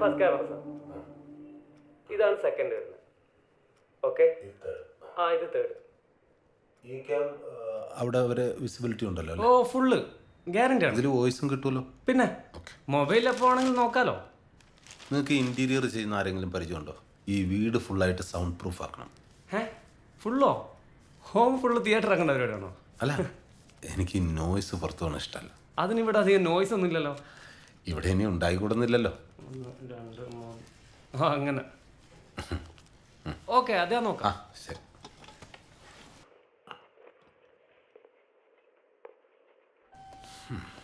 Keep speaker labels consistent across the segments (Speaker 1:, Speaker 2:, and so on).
Speaker 1: First camera sir ഇതാണ് second വരുന്നത്. Okay ആ ഇത് തേർഡ്
Speaker 2: ഈ ക്യാം അവിടെ ഒരു വിസിബിലിറ്റി ഉണ്ടല്ലോ
Speaker 1: ഓ ഫുള്ള് ഗ്യാരണ്ടി ആണ്.
Speaker 2: ഇതിൽ വോയിസും കിട്ടുമല്ലോ.
Speaker 1: പിന്നെ മൊബൈൽ എപ്പോ ആണെങ്കിൽ നോക്കാലോ.
Speaker 2: നിങ്ങൾക്ക് ഇന്റീരിയർ ചെയ്യുന്ന ആരെങ്കിലും പരിചയമുണ്ടോ? ഈ വീട് ഫുള്ളായിട്ട് സൗണ്ട് പ്രൂഫ് ആക്കണം.
Speaker 1: ഏ ഫുള്ളോ ഹോം ഫുള്ള് തിയേറ്റർ ആക്കേണ്ട പരിപാടിയാണോ?
Speaker 2: അല്ല എനിക്ക് നോയ്സ് പുറത്തു പോകണം ഇഷ്ടമല്ല.
Speaker 1: അതിനിവിടെ അധികം നോയ്സ് ഒന്നും ഇല്ലല്ലോ.
Speaker 2: ഇവിടെ ഇനി ഉണ്ടായിക്കൂടുന്നില്ലല്ലോ.
Speaker 1: അങ്ങനെ. ഓക്കെ അതാ നോക്കാം.
Speaker 2: ആ ശരി. ഇറങ്ങണേ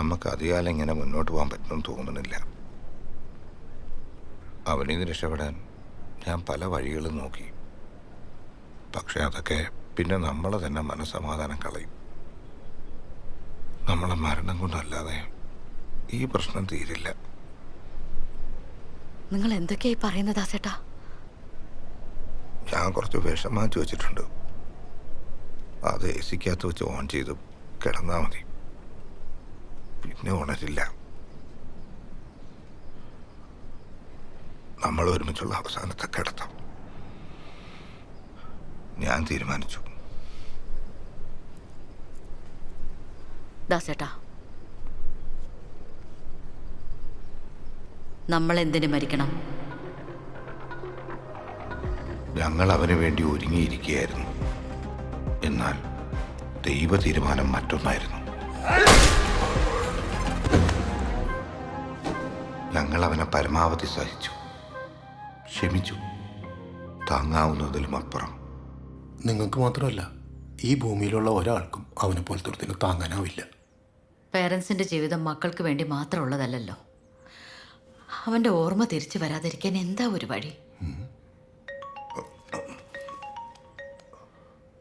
Speaker 3: നമുക്ക് അധികാലം എങ്ങനെ മുന്നോട്ട് പോകാൻ പറ്റുമെന്ന് തോന്നുന്നില്ല. അവനിൽ നിന്ന് രക്ഷപ്പെടാൻ ഞാൻ പല വഴികളും നോക്കി. പക്ഷെ അതൊക്കെ പിന്നെ നമ്മൾ തന്നെ മനസ്സമാധാനം കളയും. നമ്മളെ മരണം കൊണ്ടല്ലാതെ ഈ പ്രശ്നം തീരില്ല.
Speaker 4: നിങ്ങൾ എന്തൊക്കെയായി പറയുന്നത് ദാസേട്ടാ?
Speaker 3: ഞാൻ കുറച്ച് വിഷം മാറ്റി വെച്ചിട്ടുണ്ട്. അത് എ സിക്കകത്ത് വെച്ച് ഓൺ ചെയ്ത് കിടന്നാൽ മതി. പിന്നെ ഉണരില്ല. നമ്മൾ ഒരുമിച്ചുള്ള അവസാനത്തെ കിടത്തം. ഞാൻ തീരുമാനിച്ചു.
Speaker 4: ദാസേട്ടാ. നമ്മൾ എന്തിനു മരിക്കണം?
Speaker 3: ഞങ്ങൾ അവന് വേണ്ടി ഒരുങ്ങിയിരിക്കുകയായിരുന്നു. എന്നാൽ ദൈവ തീരുമാനം മറ്റൊന്നായിരുന്നു. ഞങ്ങൾ അവനെ പരമാവധി സഹിച്ചു. ക്ഷമിച്ചു. താങ്ങാവുന്നതിലും അപ്പുറം
Speaker 5: നിങ്ങൾക്ക് മാത്രമല്ല ഈ ഭൂമിയിലുള്ള ഒരാൾക്കും അവനെ പോലത്തെ ഒരുത്തിനെ താങ്ങാനാവില്ല.
Speaker 4: പേരൻസിന്റെ ജീവിതം മക്കൾക്ക് വേണ്ടി മാത്രമുള്ളതല്ലല്ലോ. അവന്റെ ഓർമ്മ തിരിച്ചു വരാതിരിക്കാൻ എന്താ ഒരു വഴി?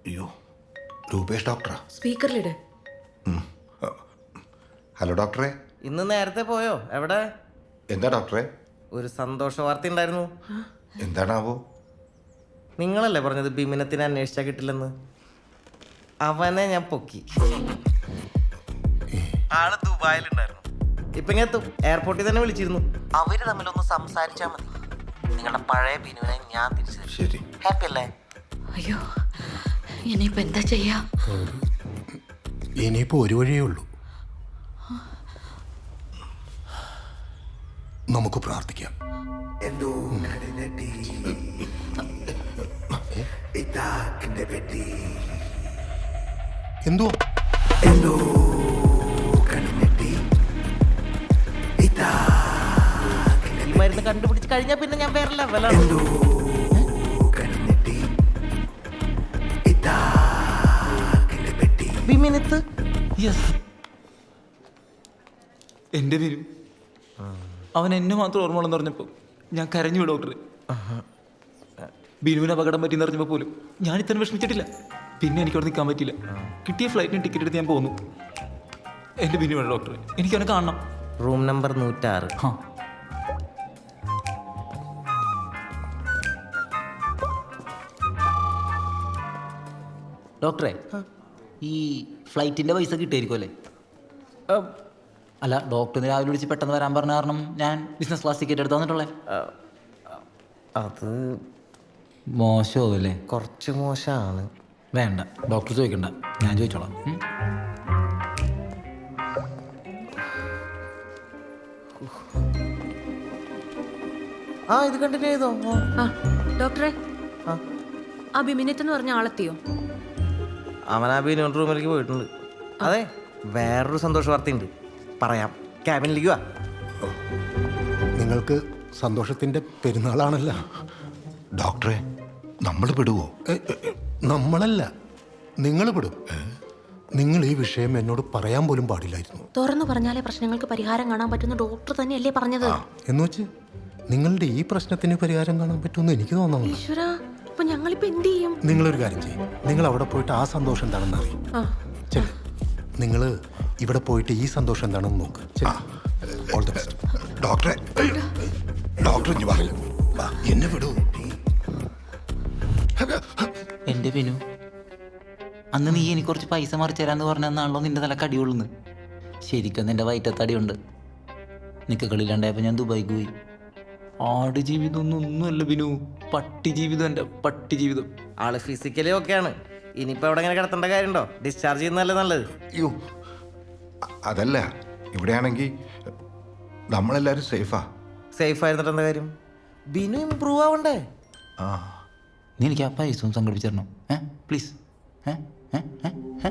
Speaker 3: അയ്യോ രൂപേഷ് ഡോക്ടറാ?
Speaker 4: സ്പീക്കറിലിട്.
Speaker 3: ഹലോ ഡോക്ടറെ.
Speaker 6: ഇന്ന് നേരത്തെ പോയോ? എവിടെ?
Speaker 3: എന്താ ഡോക്ടറെ?
Speaker 6: ഒരു സന്തോഷ വാർത്ത ഉണ്ടായിരുന്നു
Speaker 3: എന്താണാവോ?
Speaker 6: നിങ്ങളല്ലേ പറഞ്ഞത് ബിമിനത്തിനെ അന്വേഷിച്ചാ കിട്ടില്ലെന്ന്? അവനെ ഞാൻ പൊക്കി. ആൾ ദുബായിലുണ്ടായിരുന്നു. ഇപ്പൊ ഇങ്ങനെ എത്തും. എയർപോർട്ടിൽ തന്നെ വിളിച്ചിരുന്നു. അവർ തമ്മിലൊന്ന് സംസാരിച്ചാ മതി. നിങ്ങളുടെ പഴയ ബിനുവിനെ ഞാൻ തിരിച്ചു തരും.
Speaker 3: ശരി.
Speaker 6: ഹാപ്പി അല്ലേ?
Speaker 4: അയ്യോ ഇനിയിപ്പോ എന്താ ചെയ്യാ?
Speaker 5: ഇനിയിപ്പോ ഒരു വഴിയേ ഉള്ളൂ. നമുക്ക് പ്രാർത്ഥിക്കാം. എന്തോ
Speaker 6: ഈ മരുന്ന് കണ്ടുപിടിച്ച് കഴിഞ്ഞാൽ പിന്നെ ഞാൻ വേറെ ലെവലാണ് ബിമിനത്ത്
Speaker 7: യെസ് എന്റെ പേരും? അവൻ എന്നെ മാത്രം ഓർമ്മ ഉള്ളെന്ന് പറഞ്ഞപ്പോൾ ഞാൻ കരഞ്ഞു ഡോക്ടർ ബിനുവിന് അപകടം പറ്റിയെന്ന് പറഞ്ഞപ്പോൾ പോലും ഞാൻ ഇത്ര വിഷമിച്ചിട്ടില്ല. പിന്നെ എനിക്ക് അവിടെ നിൽക്കാൻ പറ്റില്ല കിട്ടിയ ഫ്ലൈറ്റിന് ടിക്കറ്റ് എടുത്ത് ഞാൻ പോന്നു. എന്റെ ബിനു വേണം ഡോക്ടർ എനിക്ക് അവനെ കാണണം.
Speaker 6: റൂം നമ്പർ നൂറ്റാറ്.
Speaker 7: ഹാ. ഡോക്ടറെ ഈ ഫ്ലൈറ്റിന്റെ പൈസ കിട്ടിയായിരിക്കും അല്ലേ? അല്ല ഡോക്ടർ രാവിലെ വിളിച്ച് പെട്ടെന്ന് വരാൻ പറഞ്ഞ കാരണം ഞാൻ ബിസിനസ് ക്ലാസ് ടിക്കറ്റ് എടുത്ത് തന്നിട്ടുള്ളേ.
Speaker 6: അത്
Speaker 7: മോശമല്ലേ
Speaker 6: കുറച്ച് മോശമാണ്.
Speaker 7: വേണ്ട ഡോക്ടർ ചോദിക്കണ്ട. ഞാൻ ചോദിച്ചോളാം.
Speaker 6: ആ ഇത് കണ്ടിന്യൂ ചെയ്തോ.
Speaker 8: ആ. ഡോക്ടറെ
Speaker 6: ആ.
Speaker 8: ബിമിനത്ത് എന്ന് പറഞ്ഞ ആളെത്തിയോ?
Speaker 6: അവൻ ആ റൂമിലേക്ക് പോയിട്ടുണ്ട്. അതെ വേറൊരു സന്തോഷ വാർത്തയുണ്ട്. പറയാം. ക്യാബിനിലേക്ക് വാ
Speaker 5: നിങ്ങൾക്ക് സന്തോഷത്തിന്റെ പെരുന്നാളാണല്ലോ.
Speaker 3: ഡോക്ടറെ നമ്മൾ
Speaker 5: എ, നമ്മളല്ല നിങ്ങൾ പെടും. നിങ്ങൾ ഈ വിഷയം എന്നോട് പറയാൻ പോലും പാടില്ലായിരുന്നു.
Speaker 8: തുറന്നു പറഞ്ഞാലേ പ്രശ്നങ്ങൾക്ക് പരിഹാരം കാണാൻ പറ്റുന്ന ഡോക്ടർ തന്നെയല്ലേ പറഞ്ഞത്?
Speaker 5: എന്ന് വെച്ച് നിങ്ങളുടെ ഈ പ്രശ്നത്തിന് പരിഹാരം കാണാൻ പറ്റുമെന്ന് എനിക്ക് തോന്നുന്നു
Speaker 8: ഈശ്വര അപ്പൊ ഞങ്ങളിപ്പോ എന്ത് ചെയ്യും?
Speaker 5: നിങ്ങളൊരു കാര്യം ചെയ്യും. നിങ്ങൾ അവിടെ പോയിട്ട് ആ സന്തോഷം എന്താണെന്ന് അറിയും. നിങ്ങൾ ഇവിടെ പോയിട്ട് ഈ സന്തോഷം എന്താണെന്ന് നോക്ക്. ശരി.
Speaker 3: ഡോക്ടറെ ഡോക്ടർ ഇഞ്ഞു വാ എന്നെ വിടൂ.
Speaker 7: എന്റെ ബിനു അന്ന് നീ എനിക്ക് കുറച്ച് പൈസ മറിച്ചു തരാന്ന് പറഞ്ഞാണല്ലോ നിന്റെ തലക്ക് കടിയുള്ളു ശരിക്കും നിന്റെ വയറ്റത്തടിയുണ്ട് നിക്കക്കളില്ലാണ്ടായപ്പോൾ ഞാൻ ദുബായിക്ക് പോയി. ആട് ജീവിതം ഒന്നും ഒന്നുമല്ല ബിനു പട്ടി ജീവിതം എന്റെ പട്ടി ജീവിതം.
Speaker 6: ആൾ ഫിസിക്കലി ഓക്കെയാണ് ഇനിയിപ്പോ അവിടെ ഇങ്ങനെ കിടത്തേണ്ട കാര്യമുണ്ടോ? ഡിസ്ചാർജ് ചെയ്യുന്നതല്ലേ നല്ലത്?
Speaker 3: അയ്യോ അതല്ല ഇവിടെയാണെങ്കിൽ നമ്മളെല്ലാവരും സേഫാ.
Speaker 6: സേഫ് ആയിരുന്നിട്ട് എന്താ കാര്യം? ബിനു ഇമ്പ്രൂവ് ആവണ്ടേ?
Speaker 3: ആ.
Speaker 7: നീ എനിക്ക് ആ പൈസ ഒന്ന് സംഘടിപ്പിച്ചു തരണം. ഏ? പ്ലീസ്. ഏ? ഏ? ഏ? ഏ?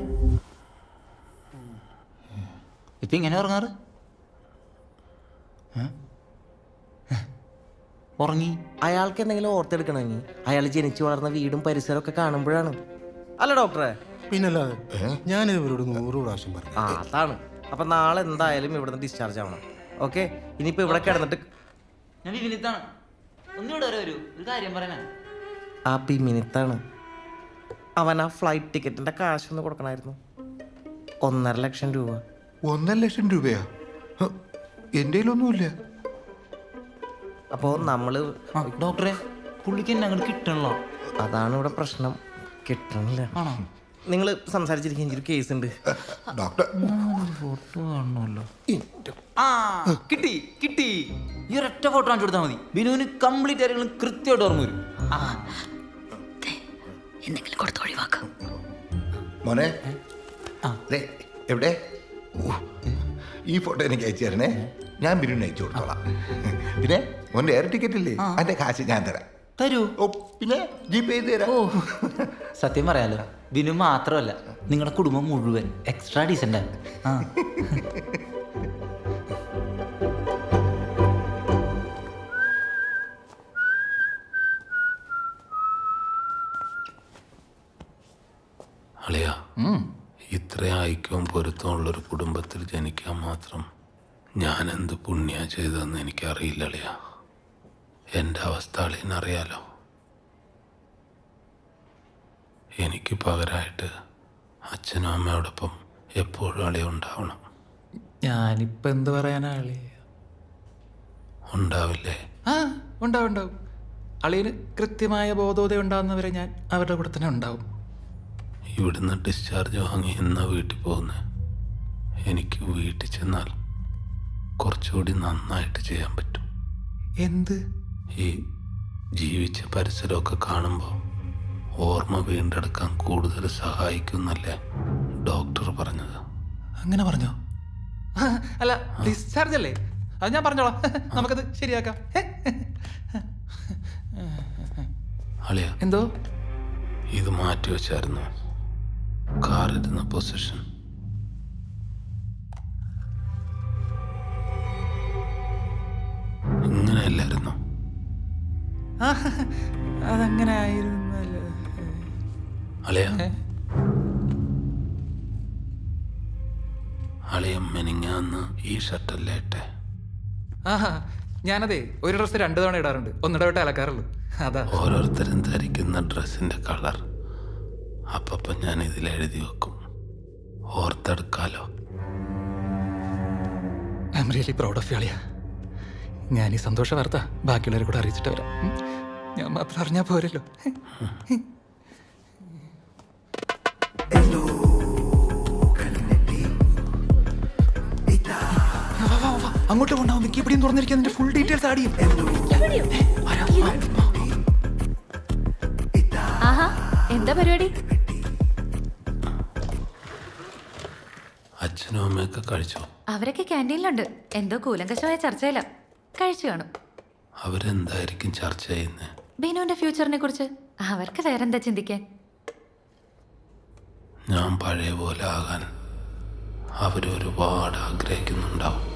Speaker 7: ഇപ്പം ഇങ്ങനെ ഉറങ്ങാറ്? ഉറങ്ങി.
Speaker 6: അയാൾക്ക് എന്തെങ്കിലും ഓർത്തെടുക്കണമെങ്കിൽ അയാൾ ജനിച്ചു വളർന്ന വീടും പരിസരവും ഒക്കെ കാണുമ്പോഴാണ്. അല്ല ഡോക്ടറെ.
Speaker 5: പിന്നല്ലാതെ ഞാനിത് ഇവരോട് നൂറ് പ്രാവശ്യം പറഞ്ഞു
Speaker 6: ആ അതാണ്. അപ്പം നാളെ എന്തായാലും ഇവിടുന്ന് ഡിസ്ചാർജ് ആവണം. ഓക്കെ ഇനിയിപ്പോൾ ഇവിടെ കിടന്നിട്ട്
Speaker 7: ഞാൻ വിനിത്താണ് ഒന്നുകൂടെ വരെ വരൂ. ഒരു കാര്യം പറയാനാ
Speaker 6: ആ പിമിനിത്താണ് അവൻ ആ ഫ്ലൈറ്റ് ടിക്കറ്റിന്റെ കാശ് ഒന്ന് കൊടുക്കണായിരുന്നു. ഒന്നര ലക്ഷം രൂപ.
Speaker 3: ഒന്നര ലക്ഷം രൂപയാ? എന്റെ എന്റെ കയ്യിലൊന്നുമില്ല
Speaker 6: അപ്പോൾ നമ്മൾ
Speaker 7: ആ ഡോക്ടറെ പുള്ളിക്ക് എന്നെ അങ്ങോട്ട് കിട്ടണല്ലോ.
Speaker 6: അതാണ് ഇവിടെ പ്രശ്നം. കിട്ടണില്ല.
Speaker 7: ആണോ?
Speaker 6: നിങ്ങൾ സംസാരിച്ചിരിക്കുന്ന എനിക്കൊരു കേസ് ഉണ്ട്.
Speaker 3: ഡോക്ടർ.
Speaker 7: ഫോട്ടോ കാണണമല്ലോ. ആ കിട്ടി കിട്ടി. ഈ ഒരൊറ്റ ഫോട്ടോ കാണിച്ചു കൊടുത്താൽ മതി. ബിനുവിന് കംപ്ലീറ്റ് കാര്യങ്ങളും കൃത്യമായിട്ട് ഓർമ്മ വരും. ആ
Speaker 4: എന്തെങ്കിലും കൊടുത്ത് ഒഴിവാക്കാം.
Speaker 3: മോനെ.
Speaker 7: ആ.
Speaker 3: ദേ, എവിടെ? ഈ ഫോട്ടോ എനിക്ക് അയച്ചു തരണേ. ഞാൻ ബിരിയാണി അയച്ചു കൊടുത്തോളാം. പിന്നെ മോന്റെ എയർ ടിക്കറ്റ് ഇല്ലേ? അതിന്റെ കാശ് ഞാൻ തരാം.
Speaker 7: തരൂ.
Speaker 3: ഓ പിന്നെ ജി പേ ചെയ്ത് തരാം.
Speaker 7: ഓ. സത്യം പറയാലോ ബിനു മാത്രമല്ല നിങ്ങളുടെ കുടുംബം മുഴുവൻ എക്സ്ട്രാ ഡീസന്റ് ആ.
Speaker 2: അളിയ പൊരുത്തമുള്ള ഐക്യവും പൊരുത്തവും ഉള്ളൊരു കുടുംബത്തിൽ ജനിക്കാൻ മാത്രം ഞാൻ എന്ത് പുണ്യ ചെയ്തതെന്ന് എനിക്കറിയില്ല അളിയ. എന്റെ അവസ്ഥ അളിയനറിയാലോ? എനിക്ക് പകരമായിട്ട് അച്ഛനും അമ്മയോടൊപ്പം എപ്പോഴും അളി ഉണ്ടാവണം.
Speaker 9: ഞാനിപ്പോ എന്ത് പറയാനാ അളി
Speaker 2: ഉണ്ടാവില്ലേ?
Speaker 9: ആ ഉണ്ടാവും ഉണ്ടാവും. അളിയന് കൃത്യമായ ബോധോദയം ഉണ്ടാകുന്നവരെ ഞാൻ അവരുടെ കൂടെ തന്നെ ഉണ്ടാവും.
Speaker 2: ഇവിടുന്ന് ഡിസ്ചാർജ് വാങ്ങി എന്നാ വീട്ടിൽ പോകുന്നത് എനിക്ക് വീട്ടിൽ ചെന്നാൽ കുറച്ചുകൂടി നന്നായിട്ട് ചെയ്യാൻ പറ്റും.
Speaker 9: എന്ത്?
Speaker 2: ഈ ജീവിച്ച പരിസരമൊക്കെ കാണുമ്പോൾ ഓർമ്മ വീണ്ടെടുക്കാൻ കൂടുതൽ സഹായിക്കുന്നല്ലേ ഡോക്ടർ പറഞ്ഞത്?
Speaker 9: അങ്ങനെ പറഞ്ഞോ? അല്ല ഡിസ്ചാർജ് അല്ലേ? അത് ഞാൻ പറഞ്ഞോളാം. നമുക്കത് ശരിയാക്കാം.
Speaker 2: അളിയ
Speaker 9: എന്തോ?
Speaker 2: ഇത് മാറ്റി വെച്ചായിരുന്നു. കാറിരുന്ന പൊസിഷൻ. ഇങ്ങനെയല്ലായിരുന്നു.
Speaker 9: അതങ്ങനെ ആയിരുന്നല്ലോ.
Speaker 2: അളിയ?
Speaker 9: ഏ?
Speaker 2: അളിയ മെനിങ്ങാന്ന് ഈ ഷർട്ടല്ലേ ഇട്ടെ?
Speaker 9: ആഹാ ഞാനതേ ഒരു ഡ്രസ്സ് രണ്ടു തവണ ഇടാറുണ്ട്. ഒന്നിടവിട്ട് അലക്കാറുള്ളൂ. അതാ.
Speaker 2: ഓരോരുത്തരും ധരിക്കുന്ന ഡ്രസ്സിന്റെ കളർ. അപ്പൊ ഞാൻ ഇതിൽ എഴുതി വെക്കും. ഓർത്തെടുക്കാലോ.
Speaker 9: I am really proud of യാളിയ ഞാൻ ഈ സന്തോഷ വാർത്ത ബാക്കിയുള്ളവരെ കൂടെ അറിയിച്ചിട്ട് വരാം. ഞാൻ മാത്രം അറിഞ്ഞാൽ പോരല്ലോ. അങ്ങോട്ട് കൊണ്ടാവും. മിക്കി എവിടെയും തുറന്നിരിക്കാൻ നിന്റെ ഫുൾ ഡീറ്റെയിൽസ് ആഡ് ചെയ്യും.
Speaker 4: എന്താ പരിപാടി?
Speaker 2: അച്ഛനും അമ്മയൊക്കെ കഴിച്ചോ?
Speaker 4: അവരൊക്കെ ക്യാന്റീനിലുണ്ട്. എന്തോ കൂലങ്കശമായ ചർച്ചയില. കഴിച്ചു കാണും
Speaker 2: അവരെന്തായിരിക്കും ചർച്ച ചെയ്യുന്നത്
Speaker 4: ബിനുവിന്റെ ഫ്യൂച്ചറിനെ കുറിച്ച്. അവർക്ക് വേറെന്താ ചിന്തിക്കാൻ?
Speaker 2: ഞാൻ പഴയ പോലെ ആകാൻ അവരൊരുപാട് ആഗ്രഹിക്കുന്നുണ്ടാവും.